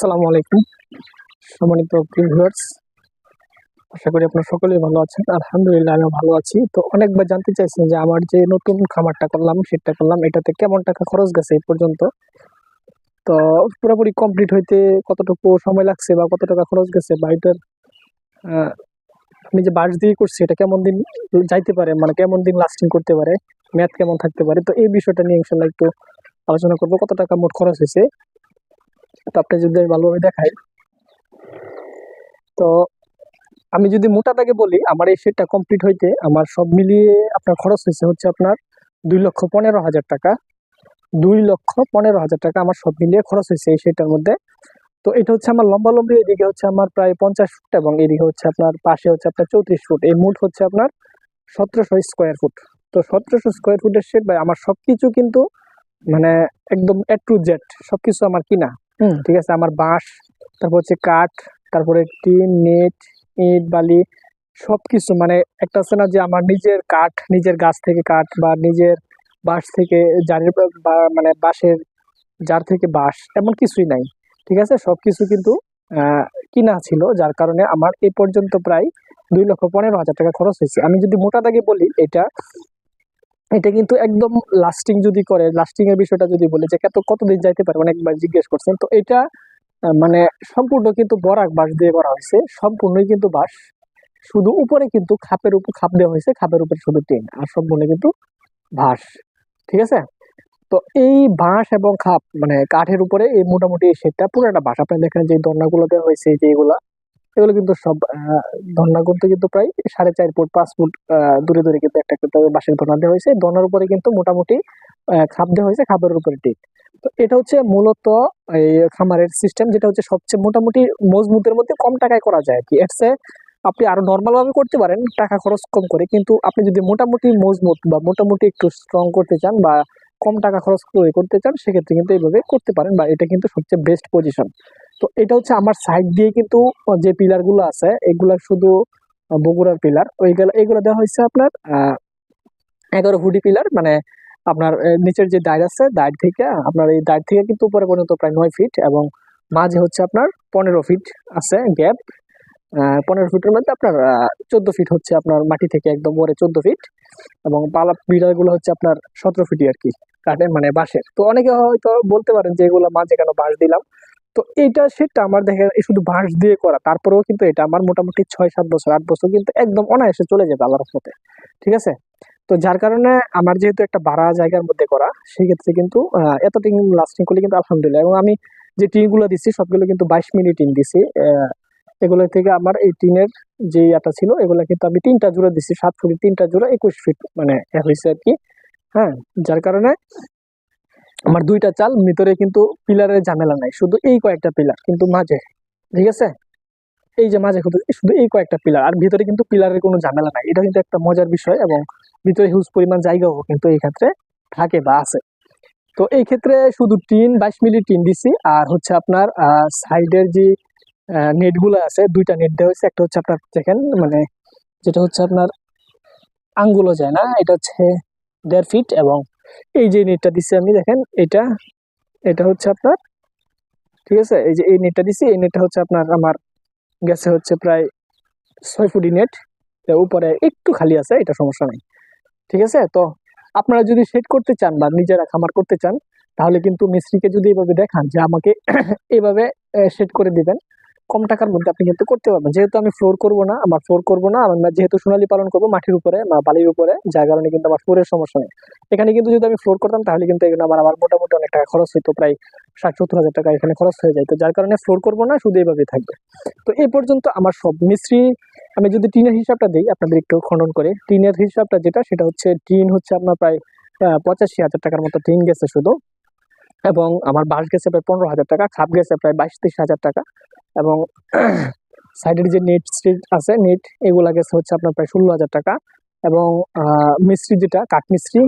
আসসালামু আলাইকুম। সম্মানিত ভিউয়ার্স আশা করি আপনারা সকলেই ভালো আছেন। আলহামদুলিল্লাহ আমি ভালো আছি। তো অনেকবার জানতে চাইছেন যে আমার যে নতুন খামারটা করলাম, সেটা করলাম, এটাতে কেমন টাকা খরচ গেছে এই পর্যন্ত? তো পুরোপুরি কমপ্লিট হইতে কতটুকু সময় লাগছে বা কত টাকা খরচ গেছে বা এটার আমি যে বাস দিয়ে করছি, এটা কেমন দিন যাইতে পারে? মানে কেমন দিন লাস্টিং করতে পারে? ম্যাথ কেমন থাকতে পারে? তো এই বিষয়টা নিয়ে ইনশাল্লাহ একটু আলোচনা করব। কত টাকা মোট খরচ হয়েছে? তো আপনি যদি আমি ভালোভাবে দেখাই, তো আমি যদি মোটা দাগে বলি, আমার এই সেটটা কমপ্লিট হইতে আমার সব মিলিয়ে আপনার খরচ হয়েছে হচ্ছে আপনার দুই লক্ষ পনেরো হাজার টাকা। দুই লক্ষ পনেরো হাজার টাকা আমার সব মিলিয়ে খরচ হয়েছে এই সেটটার মধ্যে। তো এটা হচ্ছে আমার লম্বা লম্বি, এদিকে হচ্ছে আমার প্রায় পঞ্চাশ ফুট এবং এদিকে হচ্ছে আপনার পাশে হচ্ছে আপনার চৌত্রিশ ফুট। এই মুট হচ্ছে আপনার সতেরোশো স্কোয়ার ফুট তো সতেরোশো স্কোয়ার ফুটের সেট ভাই, আমার সব কিছু কিন্তু মানে একদম এ টু জেড সবকিছু আমার কিনা। হুম। ঠিক আছে? আমার বাঁশ, তারপর হচ্ছে কাঠ, তারপরে টিন, নেট, ইট, বালি সব কিছু মানে একটা আছে না যে আমার নিজের কাঠ, নিজের গাছ থেকে কাঠ বা নিজের বাঁশ থেকে জারের মানে বাঁশের যার থেকে বাঁশ, এমন কিছুই নাই। ঠিক আছে? সব কিছু কিন্তু কিনা ছিল, যার কারণে আমার এই পর্যন্ত প্রায় দুই লক্ষ পনেরো হাজার টাকা খরচ হয়েছে। আমি যদি মোটা দাগে বলি, এটা এটা কিন্তু একদম লাস্টিং যদি করে লাস্টিং এর বিষয়টা যদি বলে, যে কত, কতদিন যাইতে পারে? অনেকবার জিজ্ঞেস করছেন। তো এটা মানে সম্পূর্ণ কিন্তু বরাক বাঁশ দিয়ে করা হয়েছে। সম্পূর্ণই কিন্তু বাঁশ। শুধু উপরে কিন্তু খাপের উপর খাপ দেওয়া হয়েছে। খাপের উপরে শুধু টিন। আর সম্পূর্ণ কিন্তু বাঁশ। ঠিক আছে? তো এই বাঁশ এবং খাপ মানে কাঠের উপরে এই মোটামুটি শেডটা পুরোটা বাঁশ। আপনি দেখেন যে দন্ডাগুলো দেওয়া হয়েছে যে এগুলা। এগুলো কিন্তু সব দন্ডা করতে কিন্তু প্রায় সাড়ে চার ফুট, পাঁচ ফুট দূরে দূরে কিন্তু একটা একটা বাঁশের দন্ডা দেওয়া হয়েছে। দন্ডার উপরে কিন্তু মোটামুটি খাপ দেওয়া হয়েছে খাপের উপরে টিক তো এটা হচ্ছে মূলত এই খামারের সিস্টেম যেটা হচ্ছে সবচেয়ে মোটামুটি মজবুতের মধ্যে কম টাকায় করা যায় কি। এর আপনি আরও নর্মাল ভাবে করতে পারেন, টাকা খরচ কম করে, কিন্তু আপনি যদি মোটামুটি মজবুত বা মোটামুটি একটু স্ট্রং করতে চান বা কম টাকা খরচ করে করতে চান, সেক্ষেত্রে কিন্তু এইভাবে করতে পারেন বা এটা কিন্তু সবচেয়ে বেস্ট পজিশন তো এটা হচ্ছে আমার সাইড দিয়ে কিন্তু যে পিলারগুলো আছে, এগুলা শুধু বগুড়ার পিলার ওইগুলো এগুলো দেওয়া হয়েছে আপনার এগারো ফুটি পিলার মানে আপনার নিচের যে দায়ের আছে দায়ের থেকে, আপনার এই দায়ের থেকে কিন্তু উপরে পর্যন্ত প্রায় নয় ফিট এবং মাঝে হচ্ছে আপনার পনেরো ফিট আছে গ্যাপ পনেরো ফিটের মধ্যে আপনার চোদ্দ ফিট হচ্ছে আপনার মাটি থেকে একদম ওরে চোদ্দ ফিট এবং পালা পিলারগুলো হচ্ছে আপনার সতেরো ফিটই আর কি, কাঠের মানে বাঁশের। তো অনেকে হয়তো বলতে পারেন যে এগুলো মাঝে কেন বাঁশ দিলাম। তো এইটা সেটা আমার দেখে শুধু বাঁশ দিয়ে করা, তারপরেও কিন্তু এটা আমার মোটামুটি ছয় সাত বছর, আট বছর কিন্তু একদম অনায়াসে চলে যাবে আল্লাহর রহমতে, ঠিক আছে? তো যার কারণে আমার যেহেতু একটা ভাড়া জায়গার মধ্যে করা সেই ক্ষেত্রে কিন্তু এত টিন লাস্টিং করলে কিন্তু আলহামদুলিল্লাহ, এবং আমি যে টিনগুলো দিচ্ছি সবগুলো কিন্তু বাইশ মিনিট টিন দিছি এগুলো থেকে আমার এই টিনের যে ইয়াটা ছিল, এগুলো কিন্তু আমি তিনটা জোড়া দিচ্ছি সাত ফুট তিনটা জোড়া একুশ ফিট মানে হয়েছে আর কি হ্যাঁ? যার কারণে আমার দুইটা চাল, ভিতরে কিন্তু পিলারের ঝামেলা নাই, শুধু এই কয়েকটা পিলার কিন্তু মাঝে, ঠিক আছে? এই যে মাঝে শুধু এই কয়েকটা পিলার, আর ভিতরে কিন্তু পিলারের কোনো ঝামেলা নাই, এটা কিন্তু একটা মজার বিষয় এবং ভিতরে হিউজ পরিমাণ জায়গাও কিন্তু এই ক্ষেত্রে থাকে বা আছে। তো এই ক্ষেত্রে শুধু টিন, বাইশ মিলি টিন দিছি, আর হচ্ছে আপনার সাইডের যে নেটগুলো আছে, দুইটা নেট দেওয়া হয়েছে, একটা হচ্ছে আপনার দেখেন মানে যেটা হচ্ছে আপনার আঙ্গুলও যায় না, এটা হচ্ছে দেড় ফিট এবং এই যে নেটটা দিছি আমি, দেখেন, এটা এটা হচ্ছে আপনার, ঠিক আছে? এই যে এই নেটটা দিছি, এই নেটটা হচ্ছে আপনার, আমার গেছে হচ্ছে প্রায় ছয় ফুটি নেট উপরে একটু খালি আছে, এটা সমস্যা নেই, ঠিক আছে? তো আপনারা যদি সেট করতে চান বা নিজেরা খামার করতে চান, তাহলে কিন্তু মিস্ত্রিকে যদি এভাবে দেখান যে আমাকে এইভাবে সেট করে দিবেন কম টাকার মধ্যে আপনি কিন্তু করতে পারবেন। যেহেতু আমি ফ্লোর করব না, আমার ফ্লোর করব না আমরা যেহেতু সোনালী পালন করব মাটির উপরে বা বালির উপরে, যার কারণে কিন্তু আমার ফ্লোরের সমস্যা নেই। এখানে কিন্তু যদি আমি ফ্লোর করতাম, তাহলে কিন্তু এখানে আমার আমার মোটামুটি অনেক টাকা খরচ হতো প্রায় ষাট সত্তর হাজার টাকা এখানে খরচ হয়ে যায় তো যার কারণে ফ্লোর করব না, শুধু এইভাবেই থাকবে। তো এই পর্যন্ত আমার সব মিস্ত্রি, আমি যদি টিনের হিসাবটা দিই, আপনাদের একটু খনন করে। টিনের হিসাবটা যেটা, সেটা হচ্ছে টিন হচ্ছে আপনার প্রায় পঁচাশি হাজার টাকার মতো টিন গেছে শুধু। এবং আমার বাঁশ গেছে প্রায় পনেরো হাজার টাকা, খাপ গেছে প্রায় বাইশ তেইশ হাজার টাকা। এবং সাইডের যে নেট স্ট্রিট আছে, নেট এগুলা গেছে হচ্ছে আপনার প্রায় ষোলো হাজার টাকা। এবং মিস্ত্রি যেটা কাঠমিস্ত্রি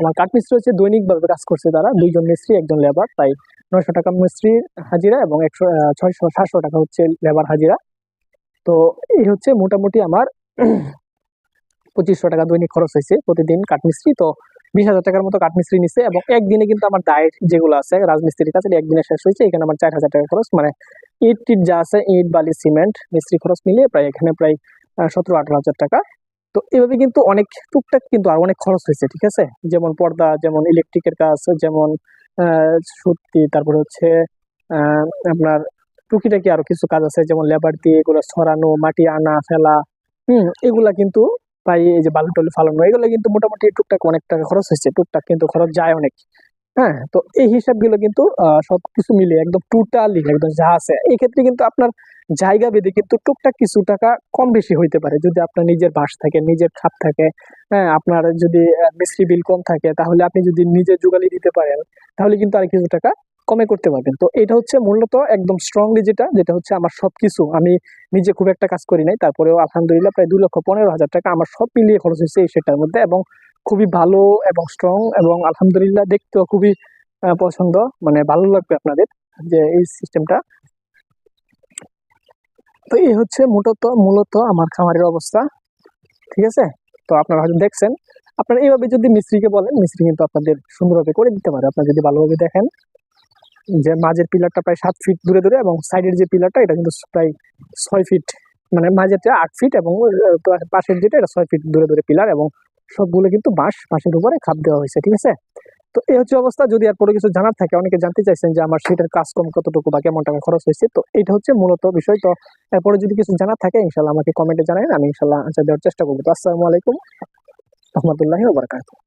আমার কাঠমিস্ত্রি হচ্ছে দৈনিকভাবে কাজ করছে তারা, দুইজন মিস্ত্রি, একজন লেবার, তাই নয়শো টাকা মিস্ত্রি হাজিরা এবং একশো ছয়শো, সাতশো টাকা হচ্ছে লেবার হাজিরা। তো এই হচ্ছে মোটামুটি আমার পঁচিশশো টাকা দৈনিক খরচ হয়েছে প্রতিদিন কাঠমিস্ত্রি তো বিশ হাজার টাকার মতো কাঠমিস্ত্রি নিছে এবং একদিনে কিন্তু আমার ডায়েট যেগুলো আছে, রাজমিস্ত্রির কাছে একদিনে শেষ হয়েছে। এখানে আমার চার হাজার টাকা খরচ মানে ইট টিট যা আছে, ইট, বালি, সিমেন্ট, মিস্ত্রি খরচ মিলিয়ে প্রায় এখানে প্রায় সতেরো আঠারো হাজার টাকা। তো এভাবে কিন্তু অনেক টুকটাক কিন্তু আর অনেক খরচ হয়েছে, ঠিক আছে? যেমন পর্দা, যেমন ইলেকট্রিকের কাজ যেমন সত্যি তারপরে হচ্ছে আপনার টুকিটাকি আরও কিছু কাজ আছে, যেমন লেবার দিয়ে এগুলো ছড়ানো, মাটি আনা, ফেলা, হুম, এগুলা কিন্তু প্রায় এই যে বালু টালু ফালানো এগুলো কিন্তু মোটামুটি টুকটাক অনেক টাকা খরচ হয়েছে টুকটাক কিন্তু খরচ যায় অনেক। হ্যাঁ তো এই হিসাবগুলো কিন্তু আহ, সবকিছু মিলিয়ে একদম টোটালি একদম যা আছে এই ক্ষেত্রে কিন্তু আপনার জায়গা বেঁধে কিন্তু টুকটাক কিছু টাকা কম বেশি হইতে পারে। যদি আপনার নিজের বাস থাকে নিজের খাপ থাকে হ্যাঁ আপনার যদি মিস্ত্রি বিল কম থাকে তাহলে আপনি যদি নিজে জোগালি দিতে পারেন তাহলে কিন্তু আর কিছু টাকা কমে করতে পারবেন। তো এটা হচ্ছে মূলত একদম স্ট্রংলি যেটা যেটা হচ্ছে আমার সবকিছু। আমি নিজে খুব একটা কাজ করি নাই, তারপরেও আলহামদুলিল্লাহ প্রায় দুই লক্ষ পনেরো হাজার টাকা আমার সব মিলিয়ে খরচ হয়েছে এই সেটার মধ্যে এবং খুবই ভালো এবং স্ট্রং এবং আলহামদুলিল্লাহ দেখতেও খুবই পছন্দ। মানে ভালো লাগবে আপনাদের যে এই সিস্টেমটা তো এই হচ্ছে মূলত মূলত আমার খামারের অবস্থা। ঠিক আছে? তো আপনারা হয়তো দেখছেন, আপনারা এইভাবে যদি মিস্ত্রিকে বলেন, মিস্ত্রি কিন্তু আপনাদের সুন্দরভাবে করে দিতে পারে। আপনারা যদি ভালোভাবে দেখেন। যে মাঝের পিলারটা প্রায় সাত ফিট দূরে দূরে এবং সাইডের যে পিলারটা, এটা কিন্তু প্রায় ছয় ফিট মানে মাঝেরটা আট ফিট এবং পাশের যেটা, এটা ছয় ফিট দূরে দূরে পিলার এবং সবগুলো কিন্তু বাঁশ, বাঁশের উপরে খাপ দেওয়া হয়েছে, ঠিক আছে? তো এই হচ্ছে অবস্থা। যদি আর পরে কিছু জানার থাকে, অনেকে জানতে চাইছেন যে আমার সেটার কাজ কম কতটুকু বা কেমন টাকা খরচ হয়েছে, তো এটা হচ্ছে মূলত বিষয়। তো এরপরে যদি কিছু জানার থাকে, ইনশাল্লাহ আমাকে কমেন্টে জানাবেন আমি ইনশাল্লাহ আনসার দেওয়ার চেষ্টা করব। তো আসসালামু আলাইকুম, রহমতুল্লাহি ওবরাকাতুহ